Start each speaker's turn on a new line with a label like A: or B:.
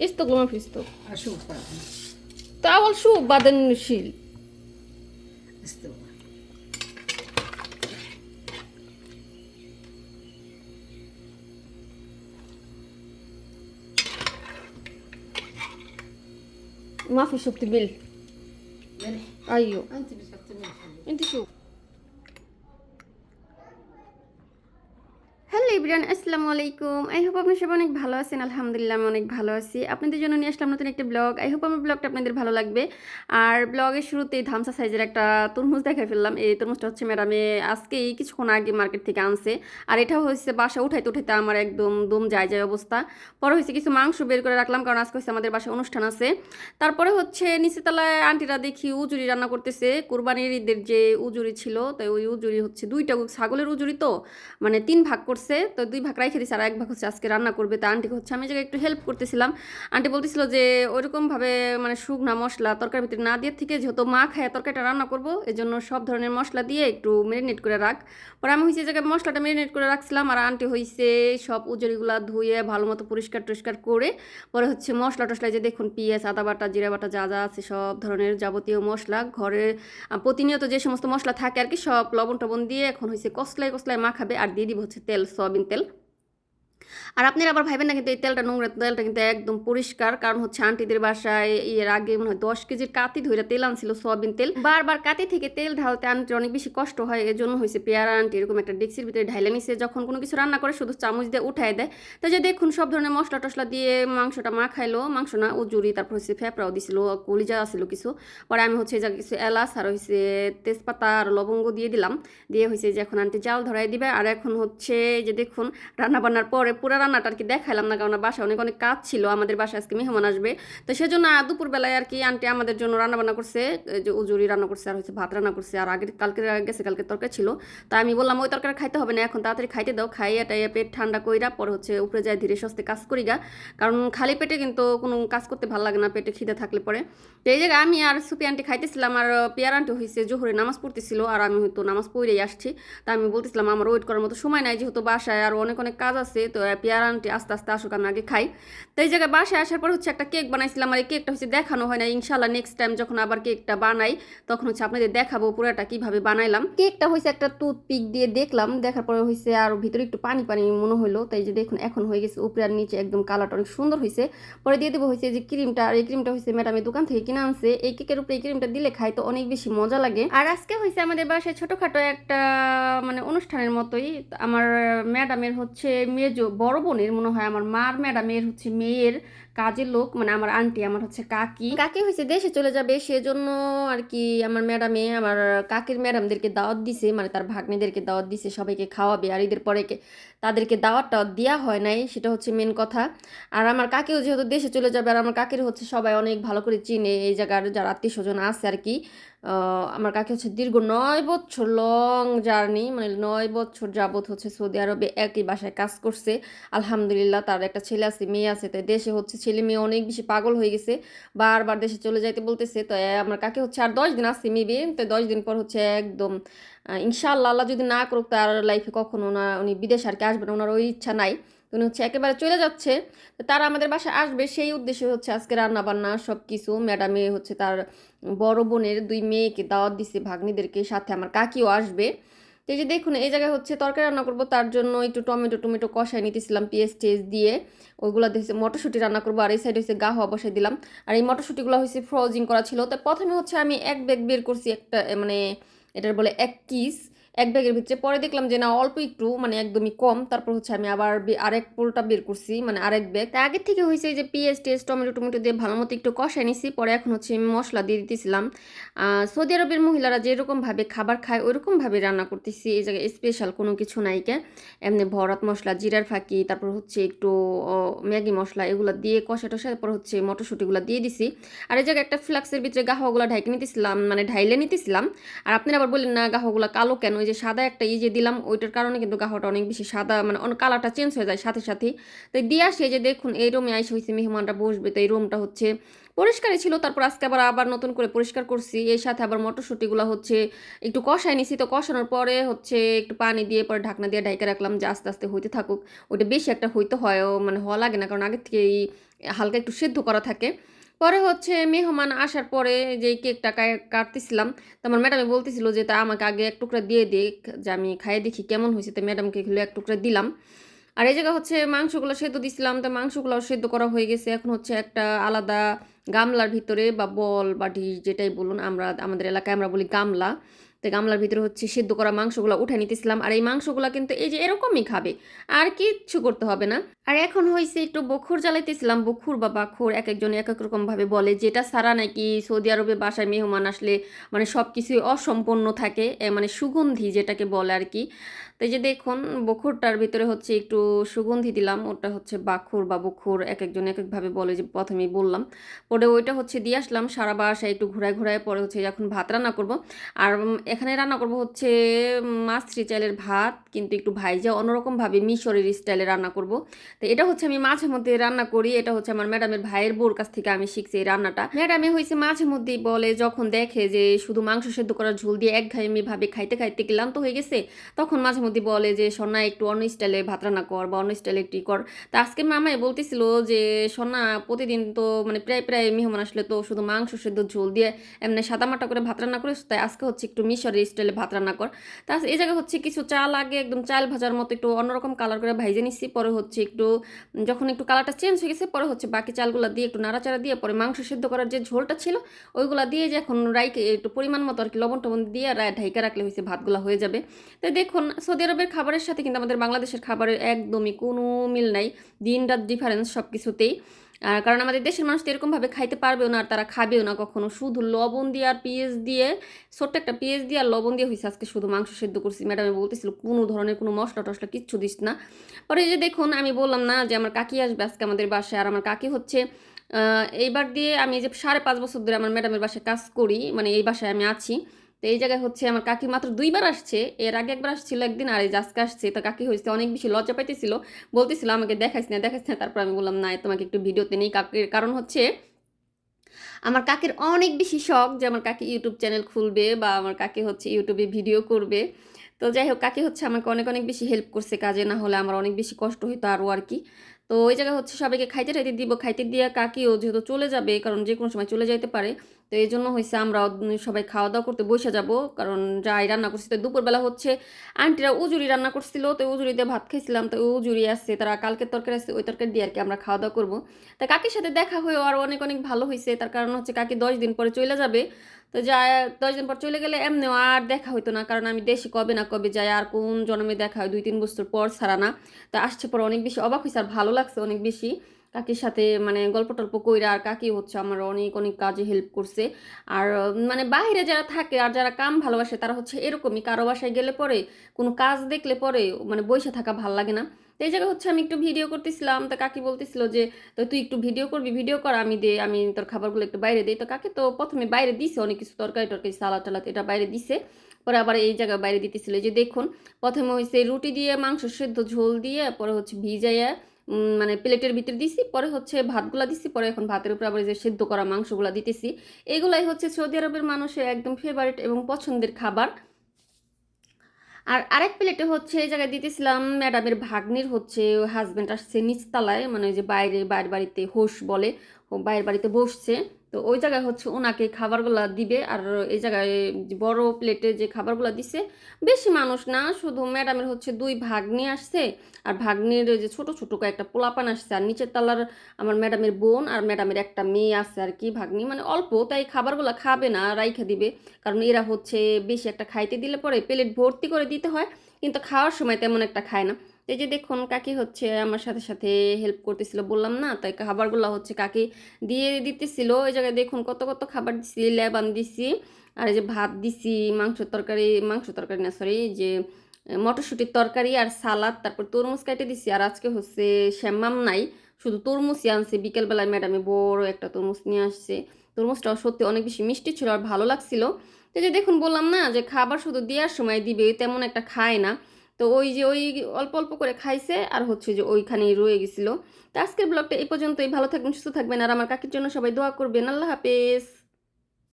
A: Isto glömmer isto.
B: أشوف بقى
A: تعال شو بعدين نشيل
B: استوى
A: ما في شو بتبل
B: ملح
A: أيوه
B: انت بتحطي ملح
A: انت شو Ibran, আসসালামু আলাইকুম। I hope আপনি সবাই অনেক ভালো আছেন। আলহামদুলিল্লাহ, আমি অনেক ভালো আছি। আপনাদের জন্য নিয়ে আসলাম নতুন একটা ব্লগ আই হোপ আমার ব্লগটা আপনাদের ভালো লাগবে। আর ব্লগের শুরুতেই ধামসা সাইজের একটা তরমুজ দেখাই ফেললাম। এই তরমুজটা হচ্ছে ম্যাডামে আজকেই কিছুক্ষণ আগে মার্কেট থেকে আনছে। আর এটাও হচ্ছে বাসা উঠাইতে উঠাইতে আমার একদম দম যায় যায় অবস্থা। পরে হয়েছে কিছু মাংস বের করে রাখলাম, কারণ আজকে হচ্ছে আমাদের বাসায় অনুষ্ঠান আছে। তারপরে হচ্ছে নিচে তলায় আন্টিরা দেখি উজুরি রান্না করতেছে। কোরবানির ঈদের যে উজুরি ছিল তাই ওই উজুরি হচ্ছে দুইটা ছাগলের উজুরি তো মানে তিন ভাগ করছে। তো দুই ভাগ রাখে দিছে আর এক ভাগ হচ্ছে আজকে রান্না করবে। তা আন্টিকে হচ্ছে আমি জায়গায় একটু হেল্প করতেছিলাম। আন্টি বলতেছিল যে ওইরকমভাবে মানে শুকনা মশলা তরকারির ভিতরে না দিয়ে থেকে যেহেতু মা খায়, তরকারিটা রান্না করব এই জন্য সব ধরনের মশলা দিয়ে একটু মেরিনেট করে রাখ। পরে আমি হয়েছে জায়গায় মশলাটা মেরিনেট করে রাখছিলাম আর আন্টি হয়েছে সব উজুরিগুলা ধুয়ে ভালো মতো পরিষ্কার টরিষ্কার করে, পরে হচ্ছে মশলা টশলা যে দেখুন পিঁয়াজ, আদা বাটা, জিরা বাটা যা যা আছে সব ধরনের যাবতীয় মশলা ঘরে প্রতিনিয়ত যে সমস্ত মশলা থাকে আর কি সব লবণ টবণ দিয়ে এখন হয়েছে কসলায় কসলায় মাখাবে আর দিয়ে দিব হচ্ছে তেল, সয়াবিন তেল আর আপনারা আবার ভাইবেন না কিন্তু এই তেলটা নোংরা তেলটা কিন্তু একদম পরিষ্কার, কারণ হচ্ছে আন্টিদের বাসায় এর আগে মনে হয় দশ কেজির কাতি ধরে তেল আনছিল, সোয়াবিন তেল। বারবার কাতি থেকে তেল ঢালতে আন্টির অনেক বেশি কষ্ট হয় এর জন্য হয়েছে পেয়ারা আন্টি এরকম একটা ডেক্সির ভিতরে ঢাইলে নিছে, যখন কোনো কিছু রান্না করে শুধু চামচ দিয়ে উঠায় দেয়। তো যে দেখুন সব ধরনের মশলা টশলা দিয়ে মাংসটা মাখাইলো, মাংস না, উজুরি, তারপর হচ্ছে ফেপড়াও দিছিল, কলিজা আছিল কিছু। পরে আমি হচ্ছে যা কিছু এলাচ আর হয়েছে তেজপাতা আর লবঙ্গ দিয়ে দিলাম। দিয়ে হয়েছে যে এখন আন্টি জাল ধরাই দিবে, আর এখন হচ্ছে যে দেখুন রান্না বান্নার পরে পুরো রান্নাটা আর কি দেখাইলাম না, কারণ বাসায় অনেক অনেক কাজ ছিল, আমাদের বাসায় আজকে মেহমান আসবে। তো সেজন্য দুপুরবেলায় আর কি আন্টি আমাদের জন্য রান্না বান্না করছে যে উজুরি রান্না করছে আর হচ্ছে ভাত রান্না করছে, আর আগের কালকে গেছে কালকে তরকারি ছিল। তা আমি বললাম, ওই তরকারি খাইতে হবে না, এখন তাড়াতাড়ি খাইতে দাও, খাইয়ে টাইয়ে পেট ঠান্ডা কইরা পরে হচ্ছে উপরে যায় ধীরে সস্তে কাজ করি গা। কারণ খালি পেটে কিন্তু কোনো কাজ করতে ভালো লাগে না, পেটে খিদে থাকলে পরে। তো এই জায়গায় আমি আর সুপি আন্টি খাইতেছিলাম, আর পেয়ার আন্টি হয়েছে জোহরে নামাজ পড়তেছিল, আর আমি হয়তো নামাজ পড়েই আসছি। তা আমি বলতেছিলাম, আমার ওয়েট করার মতো সময় নাই, যেহেতু বাসায় আর অনেক অনেক কাজ আছে, তো পেয়ার আন্টি আস্তে আস্তে আসুক আমি আগে খাই। তো এই জায়গায় বাসায় আসার পর হচ্ছে একটা কেক বানাইছিলাম, আর এই কেকটা হচ্ছে দেখানো হয় না ইনশাল্লাহ নেক্সট টাইম যখন আবার কেকটা বানাই, তখন হচ্ছে আপনাদের দেখাবো পুরোটা কীভাবে বানাইলাম। কেকটা হয়েছে একটা টুথপিক দিয়ে দেখলাম, দেখার পরে হয়েছে আর ভিতরে একটু পানি পানি মনে হলো। তাই যে দেখুন, এখন হয়ে গেছে উপরে আর নিচে একদম কালারটা অনেক সুন্দর হয়েছে। পরে দিয়ে দেবো হয়েছে যে ক্রিমটা আর এই ক্রিমটা হয়েছে ম্যাডামের দোকান থেকে কিনে আনছে। এই কেকের উপরে এই ক্রিমটা দিলে খাই তো অনেক বেশি মজা লাগে। আর আজকে হয়েছে আমাদের বাসায় ছোটখাটো একটা মানে অনুষ্ঠানের মতোই। আমার ম্যাডামের হচ্ছে মেজো বড় বোনের মনে হয় আমার মার ম্যাডামের হচ্ছে মেয়ের কাজের লোক মানে আমার আন্টি, আমার হচ্ছে কাকি। কাকি হয়েছে দেশে চলে যাবে, সেজন্য আর কি আমার ম্যাডামে, আমার কাকির ম্যাডামদেরকে দাওয়াত দিছে মানে তার ভাগ্নেদেরকে দাওয়াত দিছে, সবাইকে খাওয়াবে, আর ঈদের পরে তাদেরকে দাওয়াতটা দেওয়া হয় নাই, সেটা হচ্ছে মেন কথা। আর আমার কাকিও যেহেতু দেশে চলে যাবে, আর আমার কাকির হচ্ছে সবাই অনেক ভালো করে চিনে, এই জায়গার যারা আত্মীয় স্বজন আছে আর কি। আমার কাকি হচ্ছে দীর্ঘ নয় বছর লং জার্নি মানে নয় বছর যাবত হচ্ছে সৌদি আরবে একই বাসায় কাজ করছে। আলহামদুলিল্লাহ, তার একটা ছেলে আছে, মেয়ে আছে, তাই দেশে হচ্ছে ছেলে মেয়ে অনেক বেশি পাগল হয়ে গেছে বারবার দেশে চলে যাইতে বলতেছে তো আমার কাকে হচ্ছে আর দশ দিন আসছে মেবি তো দশ দিন পর হচ্ছে একদম আহ, ইনশাআল্লাহ আল্লাহ যদি না করুক তার লাইফে কখনো না উনি বিদেশ আর কি আসবেন ওনার ওই ইচ্ছা নাই। উনি হচ্ছে একেবারে চলে যাচ্ছে তো তারা আমাদের বাসায় আসবে সেই উদ্দেশ্যে হচ্ছে আজকে রান্না বান্না সব কিছু ম্যাডামে হচ্ছে তার বড় বোনের দুই মেয়েকে দাওয়াত দিছে ভাগ্নিদেরকে সাথে আমার কাকিও আসবে। এই যে দেখুন, এই জায়গায় হচ্ছে তরকারি রান্না করব, তার জন্য একটু টমেটো টমেটো কষাই নিতেছিলাম, পেঁয়াজ টেস্ট দিয়ে। ওইগুলো দিয়েছে, মটরশুঁটি রান্না করব, আর এই সাইড হচ্ছে গা হওয়া বসাই দিলাম। আর এই মটরশুঁটিগুলো হচ্ছে ফ্রজিং করা ছিল। তো প্রথমে হচ্ছে আমি এক ব্যাগ বের করছি একটা মানে এটার বলে এক কিস এক ব্যাগের ভিতরে। পরে দেখলাম যে না, অল্প একটু মানে একদমই কম। তারপর হচ্ছে আমি আবার আরেক পোলটা বের করছি মানে আরেক ব্যাগ। তা আগের থেকে হয়েছে যে পেঁয়াজ টেস্ট, টমেটো টমেটো দিয়ে ভালো মতো একটু কষাই নিছি। পরে এখন হচ্ছে আমি মশলা দিয়ে দিতেছিলাম। সৌদি আরবের মহিলারা যেরকমভাবে খাবার খায় ওইরকমভাবে রান্না করতেছি। এই জায়গায় স্পেশাল কোনো কিছু নাই কে। এমনি ভরাত মশলা, জিরার ফাঁকি, তারপর হচ্ছে একটু ম্যাগি মশলা এগুলো দিয়ে কষা টষা, তারপর হচ্ছে মটরশুঁটিগুলো দিয়ে দিছি। আর এই জায়গায় একটা ফ্লাক্সের ভিতরে গাহগুলো ঢাইকে নিতেছিলাম মানে ঢাইলে নিতেছিলাম। আর আপনারা আবার বললেন না গাহগুলো কালো কেন? ওই যে সাদা একটা ই যে দিলাম, ওইটার কারণে কিন্তু গাহটা অনেক বেশি সাদা মানে অনেক কালারটা চেঞ্জ হয়ে যায় সাথে সাথে। তো দিয়ে আসে যে দেখুন, এই রুমে আইসে হয়েছে মেহমানরা বসবে, তো এই রুমটা হচ্ছে পরিষ্কারই ছিল। তারপর আজকে আবার আবার নতুন করে পরিষ্কার করছি। এর সাথে আবার মটরশুঁটিগুলো হচ্ছে একটু কষাই নিছি। তো কষানোর পরে হচ্ছে একটু পানি দিয়ে পরে ঢাকনা দিয়ে ঢাইকে রাখলাম যে আস্তে আস্তে হইতে থাকুক। ওইটা বেশি একটা হইতে হয় মানে হওয়া লাগে না। কারণ আগের থেকেই হালকা একটু সেদ্ধ করা থাকে। পরে হচ্ছে মেহমান আসার পরে যে কেকটা কাটতেছিলাম, তো আমার ম্যাডামে বলতেছিল যে, তা আমাকে আগে এক টুকরা দিয়ে দিক যে আমি খাইয়ে দেখি কেমন হয়েছে। তো ম্যাডামকে এগুলো এক টুকরা দিলাম। আর এই জায়গা হচ্ছে মাংসগুলো সেদ্ধ দিছিলাম, তো মাংসগুলো সেদ্ধ করা হয়ে গেছে। এখন হচ্ছে একটা আলাদা গামলার ভিতরে বা বল বা ডিশ যেটাই বলুন, আমরা, আমাদের এলাকায় আমরা বলি গামলা। তো গামলার ভিতরে হচ্ছে সেদ্ধ করা মাংসগুলো উঠে নিতেছিলাম। আর এই মাংসগুলো কিন্তু এই যে এরকমই খাবে, আর কিচ্ছু করতে হবে না। আর এখন হয়েছে একটু বখুর জ্বালাইতেছিলাম। বখুর বা বাখুর এক একজন এক এক রকম ভাবে বলে, যেটা সারা নাকি সৌদি আরবে বাসায় মেহমান আসলে মানে সব কিছুই অসম্পন্ন থাকে মানে সুগন্ধি যেটাকে বলে আর কি। তো এই যে দেখুন, বখুরটার ভিতরে হচ্ছে একটু সুগন্ধি দিলাম, ওটা হচ্ছে বাখুর বা বখুর এক একজন এক একভাবে বলে যে প্রথমেই বললাম। পরে ওইটা হচ্ছে দিয়ে আসলাম, সারা বাসায় একটু ঘুরায় ঘুরায় পরে হচ্ছে এখন ভাত রান্না করব। আর এখানে রান্না করব হচ্ছে মাছরি চালের ভাত, কিন্তু একটু ভাইজা অন্যরকমভাবে মিশরের স্টাইলে রান্না করব। তো এটা হচ্ছে আমি মাঝে মধ্যে রান্না করি, এটা হচ্ছে আমার ম্যাডামের ভাইয়ের বোর কাছ থেকে আমি শিখছি এই রান্নাটা। ম্যাডামে হয়েছে মাঝে মধ্যেই বলে, যখন দেখে যে শুধু মাংস সেদ্ধ করার ঝোল দিয়ে এক ঘাইমি ভাবে খাইতে খাইতে ক্লান্ত হয়ে গেছে, তখন মাঝে মধ্যে বলে যে সোনা একটু অন্য স্টাইলে ভাত রান্না কর বা অন্য স্টাইলে একটু কর। তা আজকে মামাই বলতেছিল যে সোনা প্রতিদিন তো মানে প্রায় প্রায় মেহমান আসলে তো শুধু মাংস সেদ্ধ ঝোল দিয়ে এমনি সাদামাটা করে ভাত রান্না করে তাই আজকে হচ্ছে একটু মিশরের স্টাইলে ভাত রান্না কর। তা এই জায়গায় হচ্ছে কিছু চাল আগে একদম চাল ভাজার মতো একটু অন্যরকম কালার করে ভাইজে নিচ্ছি পরে হচ্ছে একটু যখন একটু কালারটা চেঞ্জ হয়ে গেছে, পরে হচ্ছে বাকি চালগুলো দিয়ে একটু নাড়াচাড়া দিয়ে, পরে মাংস সেদ্ধ করার যে ঝোলটা ছিল, ওইগুলো দিয়ে যে এখন রাইকে একটু পরিমাণ মতো আর কি লবণ টবণ দিয়ে রায় ঢাইকা রাখলে হয়েছে ভাতগুলো হয়ে যাবে। তাই দেখুন, সৌদি আরবের খাবারের সাথে কিন্তু আমাদের বাংলাদেশের খাবারের একদমই কোনো মিল নাই দিন রাত ডিফারেন্স সব কিছুতেই কারণ আমাদের দেশের মানুষ তো এরকমভাবে খাইতে পারবেও না, আর তারা খাবেও না কখনো। শুধু লবণ দিয়ে আর পেঁয়াজ দিয়ে, ছোট্ট একটা পেঁয়াজ দিয়ে আর লবণ দিয়ে হয়েছে আজকে শুধু মাংস সেদ্ধ করছি। ম্যাডামে বলতেছিল, কোনো ধরনের কোনো মশলা টশলা কিচ্ছু দিস না। পরে যে দেখুন, আমি বললাম না যে, আমার কাকি আসবে আজকে আমাদের বাসায়। আর আমার কাকি হচ্ছে এইবার দিয়ে আমি যে সাড়ে পাঁচ বছর ধরে আমার ম্যাডামের বাসায় কাজ করি মানে এই বাসায় আমি আছি তো এই জায়গায় হচ্ছে আমার কাকি মাত্র দুইবার আসছে। এর আগে একবার আসছিল একদিন আর এই আজকে আসছে, তো কাকি হয়েছে অনেক বেশি লজ্জা পাইতেছিল। বলতেছিল, আমাকে দেখাইস না দেখাইস না। তারপর আমি বললাম না তোমাকে একটু ভিডিওতে নেই। কাকির কারণ হচ্ছে, আমার কাকির অনেক বেশি শখ যে আমার কাকি ইউটিউব চ্যানেল খুলবে বা আমার কাকি হচ্ছে ইউটিউবে ভিডিও করবে। তো যাই হোক, কাকি হচ্ছে আমাকে অনেক অনেক বেশি হেল্প করছে কাজে, না হলে আমার অনেক বেশি কষ্ট হইতো আরও আর কি। তো ওই জায়গায় হচ্ছে সবাইকে খাইতে টাইতে দিব। খাইতে দিয়ে কাকিও যেহেতু চলে যাবে, কারণ যে কোনো সময় চলে যাইতে পারে। তো এই জন্য হয়েছে আমরা সবাই খাওয়া দাওয়া করতে বসে যাব। কারণ যাই রান্না করছি, তো দুপুরবেলা হচ্ছে আন্টিরা উজুরি রান্না করছিল, তো উজুরি দিয়ে ভাত খাইছিলাম, তো উজুরি আসছে তারা কালকের তরকারি আসছে ওই তরকারি দিয়ে আর কি আমরা খাওয়া দাওয়া করব। তা কাকির সাথে দেখা হয়েও আরও অনেক অনেক ভালো হয়েছে তার কারণ হচ্ছে কাকি দশ দিন পরে চলে যাবে। তো যায় দশ দিন পর চলে গেলে এমনিও আর দেখা হইতো না, কারণ আমি দেশে কবে না কবে যাই, আর কোন জন্মে দেখা হয় দুই তিন বছর পর ছাড়া না। তা আসছে পর অনেক বেশি অবাক হয়েছে আর ভালো লাগছে অনেক বেশি। কাকির সাথে মানে গল্প টল্প কইরা আর কাকি হচ্ছে আমার অনেক অনেক কাজে হেল্প করছে। আর মানে বাইরে যারা থাকে আর যারা কাম ভালোবাসে তারা হচ্ছে এরকমই। কারও বাসায় গেলে পরে, কোনো কাজ দেখলে পরে মানে বসে থাকা ভালো লাগে না। তো এই জায়গায় হচ্ছে আমি একটু ভিডিও করতেছিলাম, তো কাকি বলতেছিল যে, তো তুই একটু ভিডিও করবি ভিডিও কর, আমি দে, আমি তোর খাবারগুলো একটু বাইরে দিই। তো কাকে তো প্রথমে বাইরে দিছে, অনেক কিছু তরকারি টরকারি, সালাদ টালাদ এটা বাইরে দিছে। পরে আবার এই জায়গায় বাইরে দিতেছিল। যে দেখুন, প্রথমে হয়েছে রুটি দিয়ে মাংস সেদ্ধ ঝোল দিয়ে, পরে হচ্ছে ভিজাইয়া মানে প্লেটের ভিতরে দিছি, পরে হচ্ছে ভাতগুলা দিছি, পরে এখন ভাতের উপর আবার যে সেদ্ধ করা মাংসগুলা দিতেছি। এগুলাই হচ্ছে সৌদি আরবের মানুষের একদম ফেভারিট এবং পছন্দের খাবার। আর আরেক প্লেটে হচ্ছে এই জায়গায় দিতেছিলাম ম্যাডামের ভাগ্নির হচ্ছে হাজব্যান্ড আসছে নিচতলায় মানে ওই যে বাইরে বাইর বাড়িতে হোস বলে। বাইরের বাড়িতে বসছে। তো ওই জায়গায় হচ্ছে ওনাকে খাবারগুলো দিবে আর এই জায়গায় বড় প্লেটে যে খাবারগুলো দিছে, বেশি মানুষ না, শুধু ম্যাডামের হচ্ছে দুই ভাগ্নি আসছে আর ভাগ্নির যে ছোট ছোট কয়েকটা পোলাপান আসছে আর নিচের তলার আমার ম্যাডামের বোন আর ম্যাডামের একটা মেয়ে আছে আর কি, ভাগ্নি। মানে অল্প, তাই খাবারগুলো খাবে না, রাইখা দিবে। কারণ এরা হচ্ছে বেশি একটা খাইতে দিলে পরে প্লেট ভর্তি করে দিতে হয়, কিন্তু খাওয়ার সময় তেমন একটা খায় না। এই যে দেখুন, কাকি হচ্ছে আমার সাথে সাথে হেল্প করতেছিল, বললাম না, তাই খাবারগুলো হচ্ছে কাকি দিয়ে দিতেছিল। ওই জায়গায় দেখুন, কত কত খাবার দিছি, লেবান দিছি, আর এই যে ভাত দিছি, মাংস তরকারি মাংস তরকারি না সরি যে মটরশুঁটির তরকারি আর সালাদ, তারপর তরমুজ কাটে দিছি, আর আজকে হচ্ছে শ্যামাম নাই, শুধু তরমুজই আনছে। বিকেলবেলায় ম্যাডামে বড় একটা তরমুজ নিয়ে আসছে। তরমুজটাও সত্যি অনেক বেশি মিষ্টি ছিল আর ভালো লাগছিল। তো যে দেখুন, বললাম না যে খাবার শুধু দেওয়ার সময় দিবে, তেমন একটা খায় না। তো ওই যে ওই অল্প অল্প করে খাইছে আর হচ্ছে যে ওইখানেই রয়ে গেছিল। তো আজকের ব্লগটা এই পর্যন্তই। ভালো থাকবেন, সুস্থ থাকবেন। আর আমার কাকির জন্য সবাই দোয়া করবেন। আল্লাহ হাফেজ।